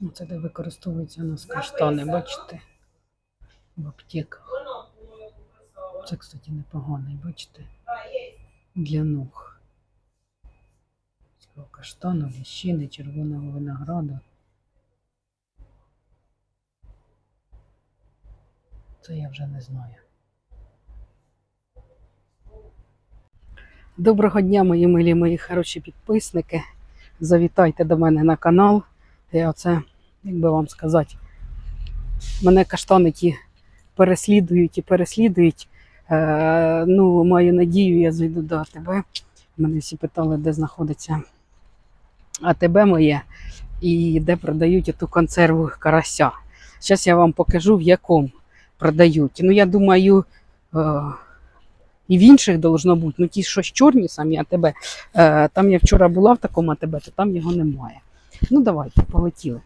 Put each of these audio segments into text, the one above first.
Ну, Це де використовуються у нас каштани, бачите? В аптеках. Це, кстати, непоганий, бачите? Для ног. Цього каштану, ліщини, червоного винограду. Це я вже не знаю. Доброго дня, мої милі, мої хороші підписники. Завітайте до мене на канал. Я оце, як би вам сказати, мене каштани ті переслідують і переслідують. Е, ну, маю надію, я зайду до АТБ. Мене всі питали, де знаходиться АТБ моє і де продають ту консерву карася. Зараз я вам покажу, в якому продають. Ну, я думаю, е, і в інших должно бути. Ну, ті, що чорні самі АТБ, е, там я вчора була в такому АТБ, то там його немає. Ну, давайте, полетіли.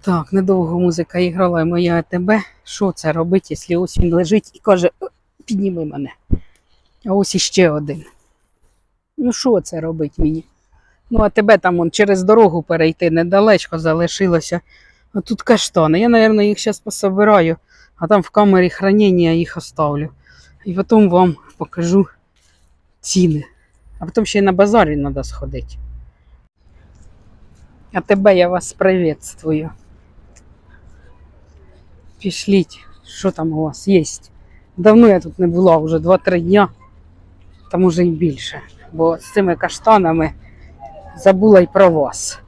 Так, недовго музика іграла, і моя АТБ. Що це робить, якщо ось він лежить і каже, «Е, підніми мене. А ось іще один. Ну, що це робить мені? Ну, а тебе там он, через дорогу перейти недалечко залишилося. А тут каштани. Я, мабуть, їх зараз пособираю, а там в камері хранення їх оставлю. І потім вам покажу ціни. А потім ще й на базарі треба сходити. А тебе я вас приветствую. Пішліть, що там у вас є. Давно я тут не була, вже 2-3 дня, та може і більше. Бо з цими каштанами забула й про вас.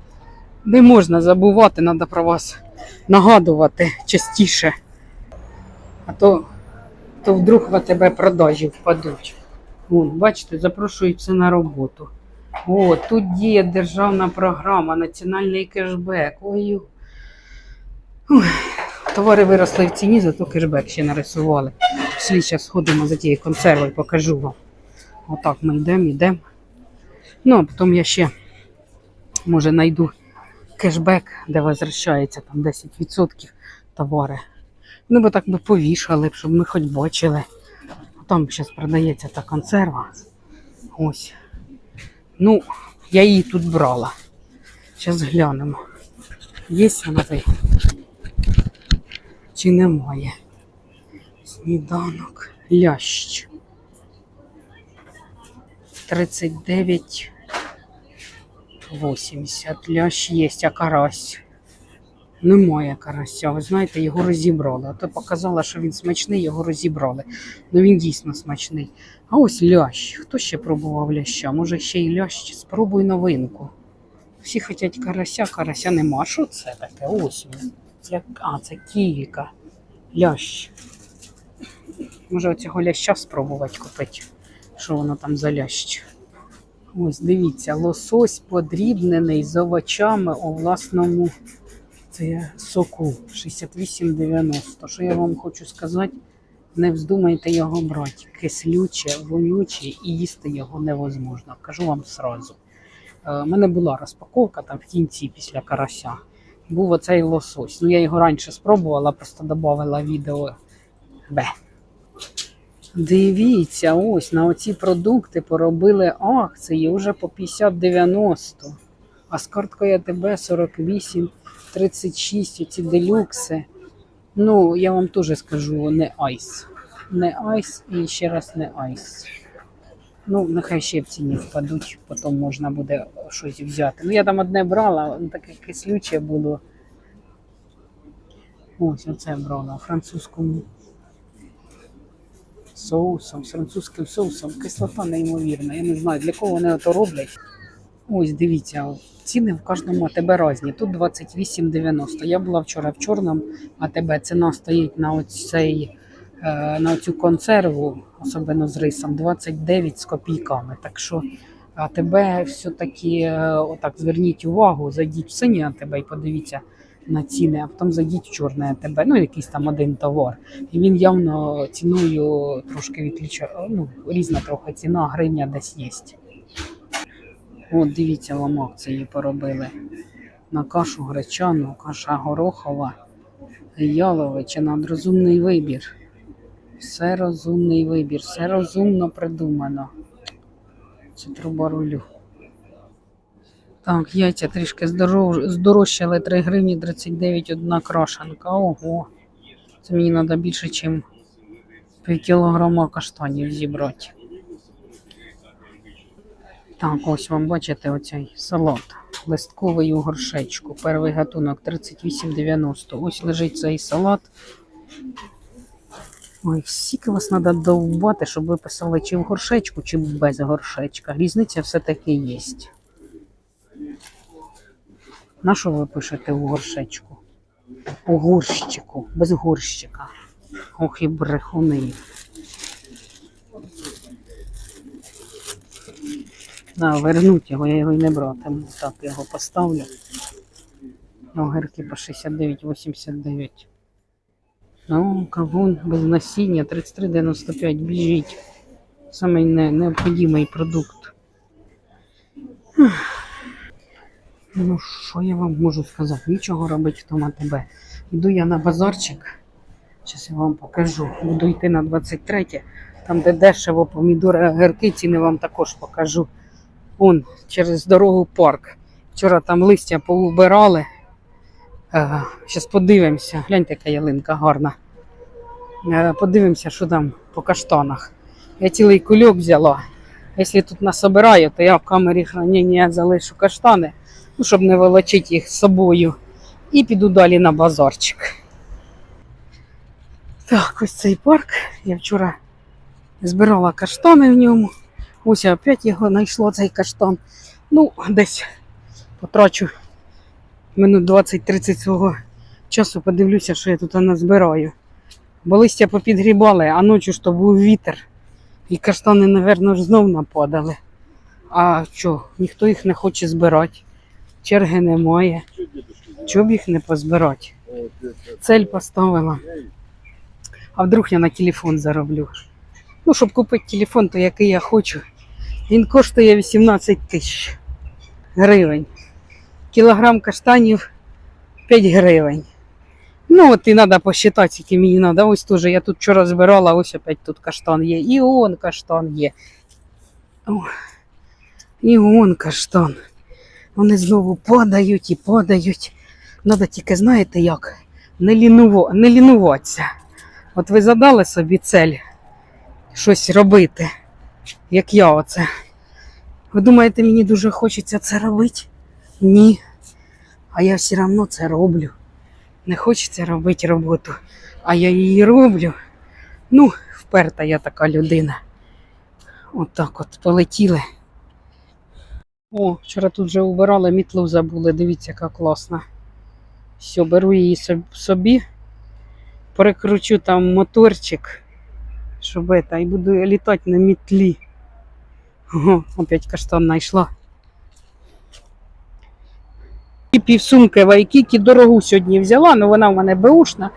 Не можна забувати, треба про вас нагадувати частіше. А то, то вдруг в АТБ продажі впадуть. Вон, бачите, запрошують все на роботу. О, тут діє державна програма, національний кешбек. Ой. Ой. Товари виросли в ціні, зато кешбек ще нарисували. Пішли, зараз сходимо за тією консервою, покажу вам. Отак ми йдемо, йдемо. Ну, а потім я ще, може, знайду кешбек, де возвращається там 10% товари. Ну, бо так би повішали, щоб ми хоч бачили. Там зараз продається та консерва. Ось. Ну, я її тут брала. Зараз глянемо. Є вона той? Чи немає? Сніданок. Лящ. 39,80. Лящ є, а карась. Немає карася. Ви знаєте, його розібрали. А то показала, що він смачний, його розібрали. Ну він дійсно смачний. А ось лящ. Хто ще пробував ляща? Може ще й лящ? Спробуй новинку. Всі хочуть карася, карася нема. Що це таке? Ось він. Це, а, це ківіка. Лящ. Може оцього ляща спробувати купити. Що воно там за лящ? Ось, дивіться, лосось подрібнений з овочами у власному це соку 68,90. Що я вам хочу сказати? Не вздумайте його брати. Кислюче, вонюче і їсти його невозможно. Кажу вам сразу. У мене була розпаковка там в кінці після карася. Був оцей лосось. Ну, я його раніше спробувала, просто додавала відео. Бе. Дивіться, ось на оці продукти поробили акції вже по 50-90. А з карткою АТБ 48, 36, оці делюкси. Ну, я вам теж скажу, не айс. Не айс і ще раз не айс. Ну, нехай ще в ціні впадуть, потім можна буде щось взяти. Ну, я там одне брала, таке кислюче було. Ось оце брала французькому соусом, з французьким соусом. Кислота неймовірна. Я не знаю, для кого вони то роблять. Ось, дивіться, ціни в кожному АТБ різні. Тут 28,90. Я була вчора в чорному АТБ. Ціна стоїть на оцей, е, на цю консерву, особливо з рисом, 29 з копійками. Так що АТБ все-таки, е, отак зверніть увагу, зайдіть в синє АТБ і подивіться на ціни, а потім зайдіть в чорне АТБ, ну якийсь там один товар. І він явно ціною трошки відлічає, ну, різна трохи ціна, гривня десь є. От дивіться, вам акції поробили. На кашу гречану, каша горохова, яловичина, розумний вибір. Все розумний вибір, все розумно придумано. Це труба рулю. Так, яйця трішки здорожчали 3 гривні 39 одна крашенка. Ого. Це мені треба більше, ніж пів кілограма каштанів зібрати. Так, ось вам бачите оцей салат. Листковий у горшечку. Перший гатунок 38,90. Ось лежить цей салат. Ой, скільки вас треба довбати, щоб ви писали чи в горшечку, чи без горшечка. Різниця все-таки є. На що ви пишете у горшечку? У горщику, без горщика. Ох і брехуни. На, вернуть його, я його й не братиму. Так, я його поставлю. Огірки по 69,89. Ну, кавун без насіння 33,95. Біжіть. Самий не, необхідний продукт. Ну, що я вам можу сказати? Нічого робити вдома тебе. Йду я на базарчик. Зараз я вам покажу. Буду йти на 23, там, де дешево помідори, огірки, ціни вам також покажу. Он через дорогу парк. Вчора там листя поубирали. Зараз подивимося. Гляньте, яка ялинка гарна. Е, Подивимося, що там по каштанах. Я цілий кульок взяла. Якщо тут насобираю, то я в камері хранення залишу каштани, ну, щоб не волочити їх з собою. І піду далі на базарчик. Так, ось цей парк. Я вчора збирала каштани в ньому. Ось опять його знайшло, цей каштан. Ну, десь потрачу минут 20-30 свого часу, подивлюся, що я тут назбираю. Бо листя попідгрібали, а ночі ж то був вітер. І каштани, ж знов нападали. А що, ніхто їх не хоче збирати. Черги немає. Чого б їх не позбирати? Цель поставила. А вдруг я на телефон зароблю. Ну, щоб купити телефон, то який я хочу. Він коштує 18 тисяч гривень. Кілограм каштанів 5 гривень. Ну, от і треба посчитати, скільки мені треба. Ось теж я тут вчора збирала, ось опять тут каштан є. І он каштан є. О, і он каштан. Вони знову подають і подають. Треба тільки, знаєте як? Не, лінуво, не лінуватися. От ви задали собі цель щось робити, як я оце. Ви думаєте, мені дуже хочеться це робити? Ні. А я все одно це роблю. Не хочеться робити роботу, а я її роблю. Ну, вперта я така людина. Отак от, полетіли. О, вчора тут вже убирали, мітлу забули. Дивіться, яка класна. Все, беру її собі, перекручу там моторчик, щоб это, і буду літати на мітлі. Ого, опять каштан знайшла. І півсумки вайкіки дорогу сьогодні взяла, але вона в мене беушна.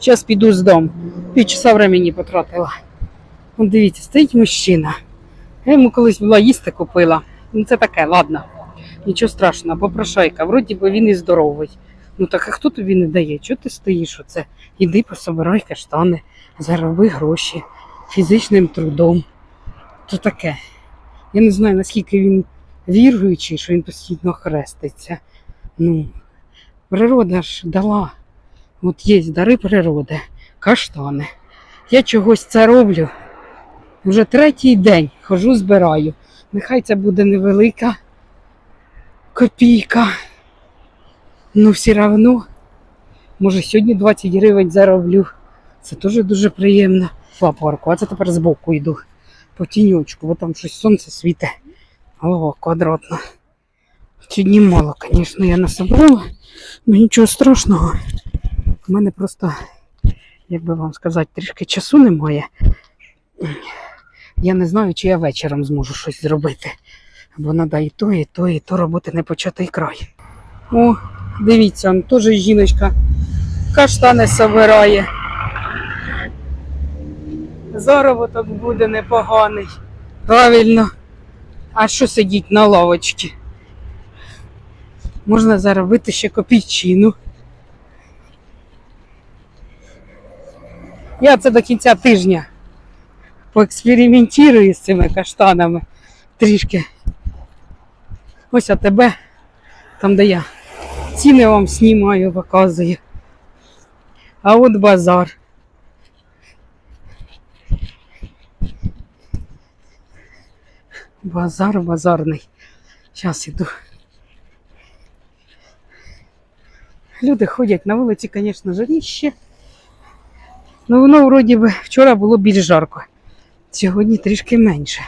Зараз піду з дому. Півчаса времени потратила. Вон дивіться, стоїть мужчина. Я йому колись була їсти купила. Ну це таке, ладно. Нічого страшного, попрошайка. Вроді би він і здоровий. Ну так а хто тобі не дає? Чого ти стоїш оце? Іди пособирай каштани, зароби гроші фізичним трудом. То таке. Я не знаю, наскільки він віруючий, що він постійно хреститься. Ну, природа ж дала. От є дари природи, каштани. Я чогось це роблю. Вже третій день хожу, збираю. Нехай це буде невелика копійка. Ну, все одно, може, сьогодні 20 гривень зароблю. Це теж дуже приємно. По парку, а це тепер збоку йду. По тіньочку, бо там щось сонце світе. О, квадратно. Сьогодні мало, звісно, я насобрала, але нічого страшного. У мене просто, як би вам сказати, трішки часу немає. Я не знаю, чи я вечором зможу щось зробити. Бо треба і то, і то, і то роботи не початий край. О, дивіться, теж жіночка каштани собирає. Заробіток буде непоганий. Правильно. А що сидіть на лавочці? Можна заробити ще копійчину. Я це до кінця тижня поекспериментую з цими каштанами трішки. Ось а тебе Там, де я ціни вам знімаю, показую. А от базар. Базар базарний. Зараз іду. Люди ходять на вулиці, звісно, жаріще. Ну, воно вроді би вчора було більш жарко. Сьогодні трішки менше.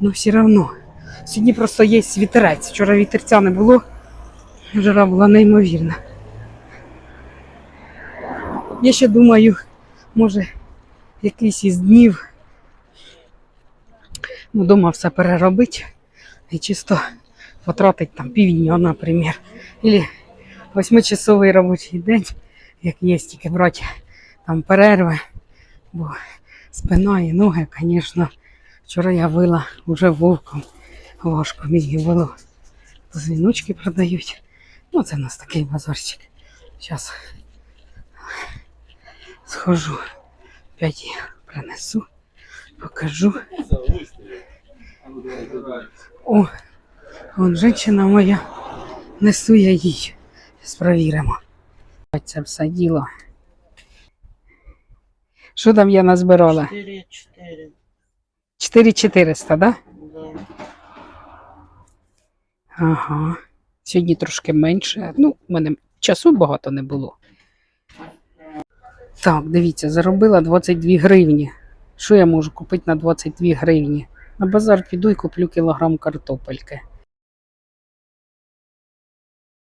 Ну, все одно. Сьогодні просто є вітерець. Вчора вітерця не було. Жара була неймовірна. Я ще думаю, може, якийсь із днів ну, дома все переробити і чисто потратить там півдня, наприклад. Или восьмичасовий робочий день, як є, тільки брати там перерви, бо спина і ноги, звісно, вчора я вила уже вовком. Важко мені було. Дзвіночки продають. Ну, це у нас такий базарчик. Зараз схожу, п'ять принесу, покажу. О, вон жінка моя, несу я їй. Зараз провіримо. Це все діло. Що там я назбирала? 4-4. 4400, да? Да. Ага. Сьогодні трошки менше. Ну, в мене часу багато не було. Так, дивіться, заробила 22 гривні. Що я можу купити на 22 гривні? На базар піду і куплю кілограм картопельки.